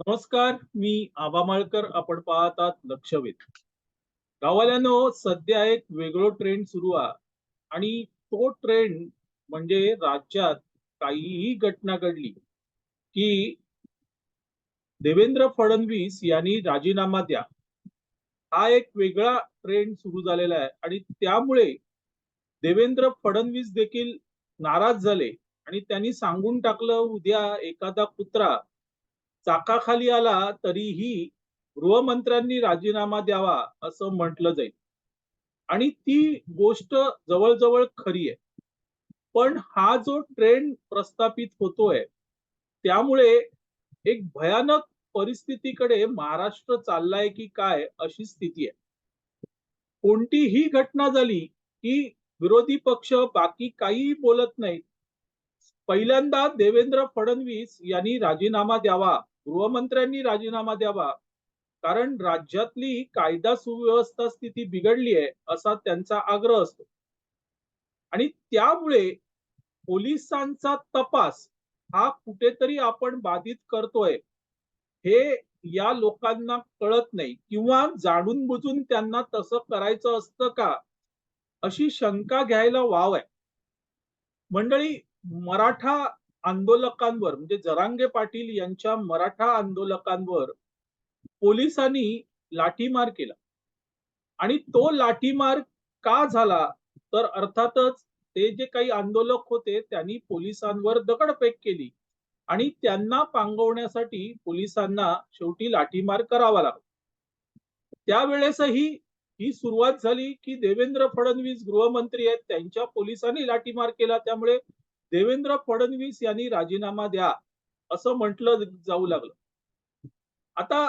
नमस्कार मी आबा माळकर. आपण पाहतात लक्षवेध. गावाल्यानो सध्या एक वेगळं ट्रेंड सुरू आहे आणि तो ट्रेंड म्हणजे राज्यात काहीही घटना घडली की देवेंद्र फडणवीस यांनी राजीनामा द्या. हा एक वेगळा ट्रेंड सुरू झालेला आहे आणि त्यामुळे देवेंद्र फडणवीस देखील नाराज झाले आणि त्यांनी सांगून टाकलं उद्या एखादा कुत्रा चाकाखाली आला तरीही गृहमंत्र्यांनी राजीनामा द्यावा असं म्हटलं जाईल. आणि ती गोष्ट जवळजवळ खरी आहे. पण हा जो ट्रेंड प्रस्थापित होतोय त्यामुळे एक भयानक परिस्थितीकडे महाराष्ट्र चाललाय की काय अशी स्थिती आहे. कोणतीही घटना झाली की विरोधी पक्ष बाकी काही बोलत नाही पहिल्यांदा देवेंद्र फडणवीस यांनी राजीनामा द्यावा गृहमंत्र्यांनी राजीनामा द्यावा. कारण राज्यातली कायदा सुव्यवस्था स्थिती बिघडली आहे असा त्यांचा आग्रह असतो. आणि त्यामुळे पोलिसांचा तपास हा कुठेतरी आपण बाधित करतोय हे या लोकांना कळत नाही. किंवा जाणून बुजून त्यांना तसं करायचं असतं का अशी शंका घ्यायला वाव आहे. मंडळी मराठा आंदोलकांवर म्हणजे जरांगे पाटील यांच्या मराठा आंदोलकांवर पोलिसांनी लाठीमार केला. आणि तो लाठीमार का झाला? तर अर्थातच ते जे काही आंदोलक होते त्यांनी पोलिसांवर दगडफेक केली. आणि त्यांना पांगवण्यासाठी पोलिसांना शेवटी लाठीमार करावा लागला. त्यावेळेसही ही सुरुवात झाली की देवेंद्र फडणवीस गृहमंत्री आहेत त्यांच्या पोलिसांनी लाठीमार केला. त्यामुळे देवेंद्र फडणवीस यांनी राजीनामा द्या असं म्हटलं जाऊ लागलं. आता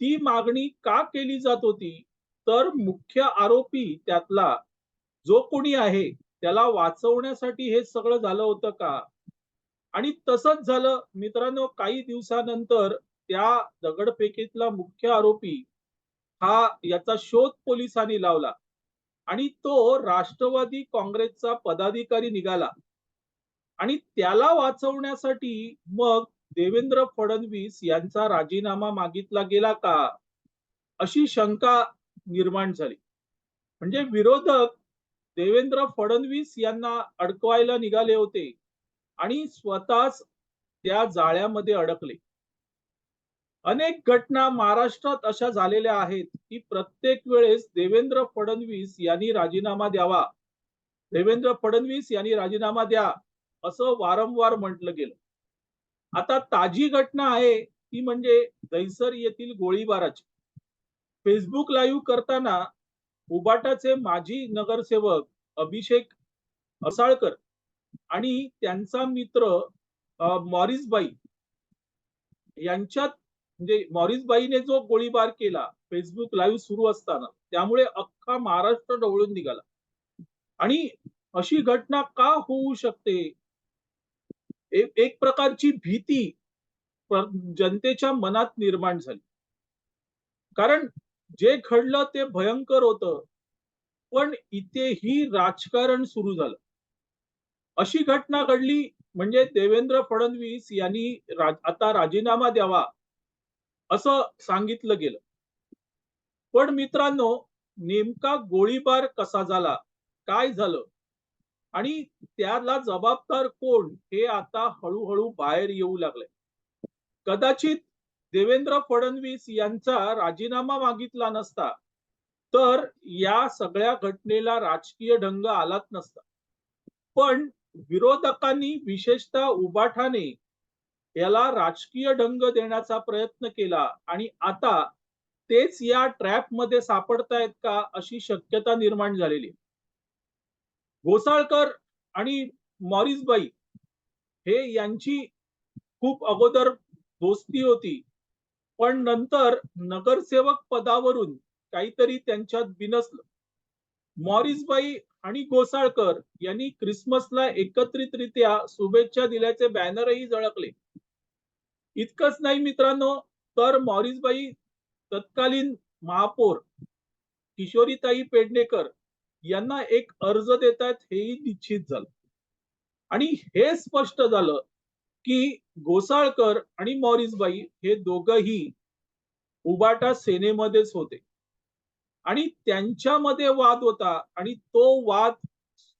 ती मागणी का केली जात होती? तर मुख्य आरोपी त्यातला जो कोणी आहे त्याला वाचवण्यासाठी हे सगळं झालं होतं का? आणि तसंच झालं. मित्रांनो काही दिवसानंतर त्या दगडफेकीतला मुख्य आरोपी हा याचा शोध पोलिसांनी लावला आणि तो राष्ट्रवादी काँग्रेसचा पदाधिकारी निघाला. आणि त्याला वाचवण्यासाठी मग देवेंद्र फडणवीस यांचा राजीनामा मागितला गेला का? अशी शंका निर्माण झाली. म्हणजे विरोधक देवेंद्र फडणवीस यांना अडकवायला निघाले होते आणि स्वतःच त्या जाळ्यामध्ये अडकले. अनेक घटना महाराष्ट्रात अशा झालेल्या आहेत की प्रत्येक वेळेस देवेंद्र फडणवीस यांनी राजीनामा द्यावा. देवेंद्र फडणवीस यांनी राजीनामा द्या. असं वारंवार म्हटलं गेलं. आता ताजी घटना आहे ती म्हणजे दहिसर येथील गोळीबाराची. फेसबुक लाईव्ह करताना उबाटाचे माजी नगरसेवक अभिषेक असाळकर आणि त्यांचा मित्र मॉरिसबाई यांच्यात म्हणजे मॉरिसबाईने जो गोळीबार केला फेसबुक लाईव्ह सुरू असताना त्यामुळे अख्खा महाराष्ट्र डवळून निघाला. आणि अशी घटना का होऊ शकते? एक एक प्रकारची भीती जनतेच्या मनात निर्माण झाली. कारण जे घडलं ते भयंकर होतं पण इथेही राजकारण सुरू झालं. अशी घटना घडली म्हणजे देवेंद्र फडणवीस यांनी आता राजीनामा द्यावा असं सांगितलं गेलं. पण मित्रांनो नेमका गोळीबार कसा झाला काय झालं आणि त्याला जबाबदार कोण हे आता हळूहळू बाहेर येऊ लागले कदाचित देवेंद्र फडणवीस यांचा राजीनामा मागितला नसता तर या सगळ्या घटनेला राजकीय ढंग आलाच नसता. पण विरोधकांनी विशेषतः उबाठाने याला राजकीय ढंग देण्याचा प्रयत्न केला आणि आता तेच या ट्रॅपमध्ये सापडतायत का अशी शक्यता निर्माण झालेली घोसाळकर आणि मॉरिसबाई हे यांची खूप अगोदर दोस्ती होती. पण नंतर नगरसेवक पदावरून काहीतरी त्यांच्यात बिनसलं. मॉरिसबाई आणि गोसाळकर यांनी क्रिसमसला एकत्रितरित्या शुभेच्छा दिल्याचे बॅनरही झळकले. इतकंच नाही मित्रांनो तर मॉरिसबाई तत्कालीन महापौर किशोरीताई पेडणेकर यांना एक अर्ज देत आहेत हेही निश्चित झालं. आणि हे स्पष्ट झालं की गोसाळकर आणि मॉरिसबाई हे दोघही उबाटा सेनेमध्येच होते. आणि त्यांच्यामध्ये वाद होता आणि तो वाद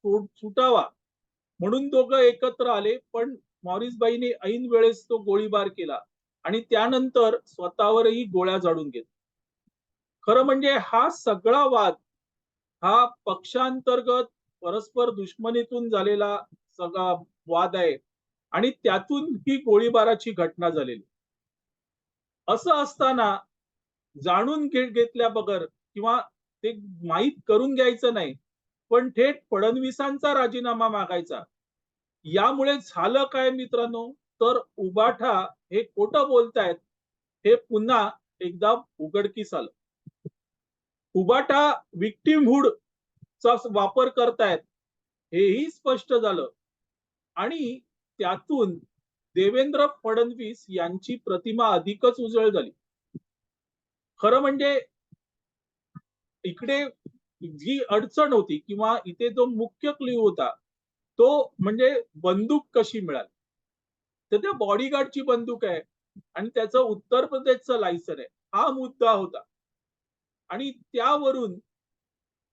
सुटावा म्हणून दोघं एकत्र आले पण मॉरिसबाईने ऐन वेळेस तो गोळीबार केला आणि त्यानंतर स्वतःवरही गोळ्या झाडून घेतल्या. खरं म्हणजे हा सगळा वाद हा पक्षांतर्गत परस्पर दुश्मनीतून झालेला सगळा वाद आहे आणि त्यातून ही गोळीबाराची घटना झालेली. असं असताना जाणून घेत घेतल्या बगर किंवा ते माहीत करून घ्यायचं नाही पण थेट फडणवीसांचा राजीनामा मागायचा. यामुळे झालं काय मित्रांनो? तर उबाठा हे खोटं बोलतायत हे पुन्हा एकदा उघडकीस आलं. उबाटा विक्टीमहुड चा वापर करतायत हेही स्पष्ट झालं. आणि त्यातून देवेंद्र फडणवीस यांची प्रतिमा अधिकच उजळ झाली. खरं म्हणजे इकडे जी अडचण होती किंवा इथे जो मुख्य क्ल्यू होता तो म्हणजे बंदूक कशी मिळाली? तर त्या बॉडीगार्डची बंदूक आहे आणि त्याचं उत्तर प्रदेशचं लायसन आहे. हा मुद्दा होता. आणि त्यावरून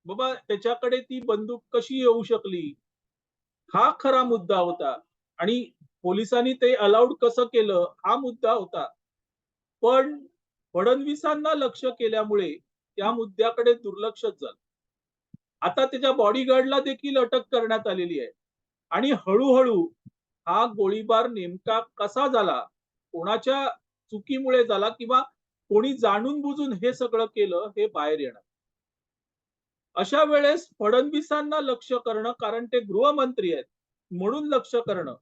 बाबा त्याच्याकडे ती बंदूक कशी येऊ शकली? हा खरा मुद्दा होता. आणि पोलिसांनी ते अलाउड कसं केलं? हा मुद्दा होता. पण फडणवीसांना लक्ष केल्यामुळे त्या मुद्द्याकडे दुर्लक्षच झालं. आता त्याच्या बॉडीगार्डला देखील अटक करण्यात आलेली आहे. आणि हळूहळू हा गोळीबार नेमका कसा झाला? कोणाच्या चुकीमुळे झाला? किंवा कोणी जाणून बुजून हे सगळं केलं हे बाहेर येणार. अशा वेळेस फडणवीसांना लक्ष करणं कारण ते गृहमंत्री आहेत म्हणून लक्ष करणं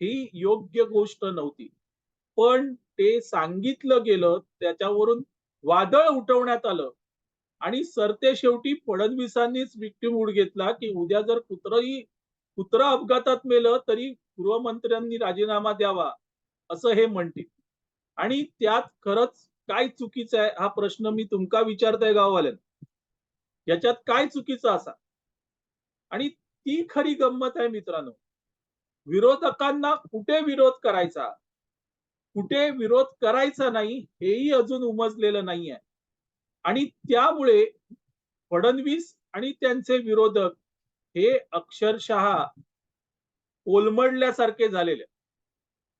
ही योग्य गोष्ट नव्हती. पण ते सांगितलं गेलं त्याच्यावरून वादळ उठवण्यात आलं. आणि सरते शेवटी फडणवीसांनीच विक्टीम उड घेतला की उद्या जर कुत्रही कुत्रा अपघातात मेलं तरी गृहमंत्र्यांनी राजीनामा द्यावा असं हे म्हणतील. आणि त्यात खरंच काय चुकीचं आहे हा प्रश्न मी तुमका विचारताय गाववाल्यान. याच्यात काय चुकीचं असा? आणि ती खरी गंमत आहे मित्रांनो. विरोधकांना कुठे विरोध करायचा? कुठे विरोध करायचा नाही हेही अजून उमजलेलं नाही आहे आणि त्यामुळे फडणवीस आणि त्यांचे विरोधक हे अक्षरशः कोलमडल्यासारखे झालेले.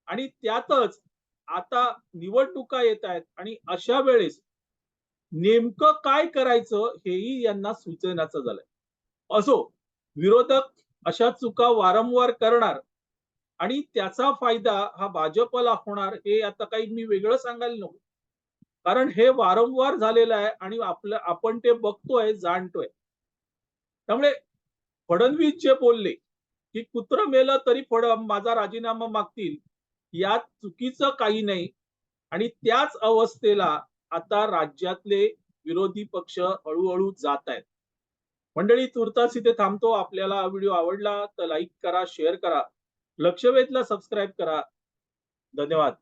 आणि त्यातच आता निवडणुका येत आहेत आणि अशा वेळेस नेमकं काय करायचं हेही यांना सुचनाचं झालंय. असो विरोधक अशा चुका वारंवार करणार आणि त्याचा फायदा हा भाजपला होणार हे आता काही मी वेगळं सांगायला नको. कारण हे वारंवार झालेलं आहे आणि आपलं आपण ते बघतोय जाणतोय. त्यामुळे फडणवीस जे बोलले की कुत्र मेलं तरी फड माझा राजीनामा मागतील यात चुकीचं काही नाही. आणि त्याच अवस्थेला आता राज्यातले विरोधी पक्ष हळूहळू जात आहेत. मंडळी तुर्तास इथे थांबतो. आपल्याला हा व्हिडिओ आवडला तर लाईक करा शेअर करा. लक्षवेधला सबस्क्राईब करा. धन्यवाद.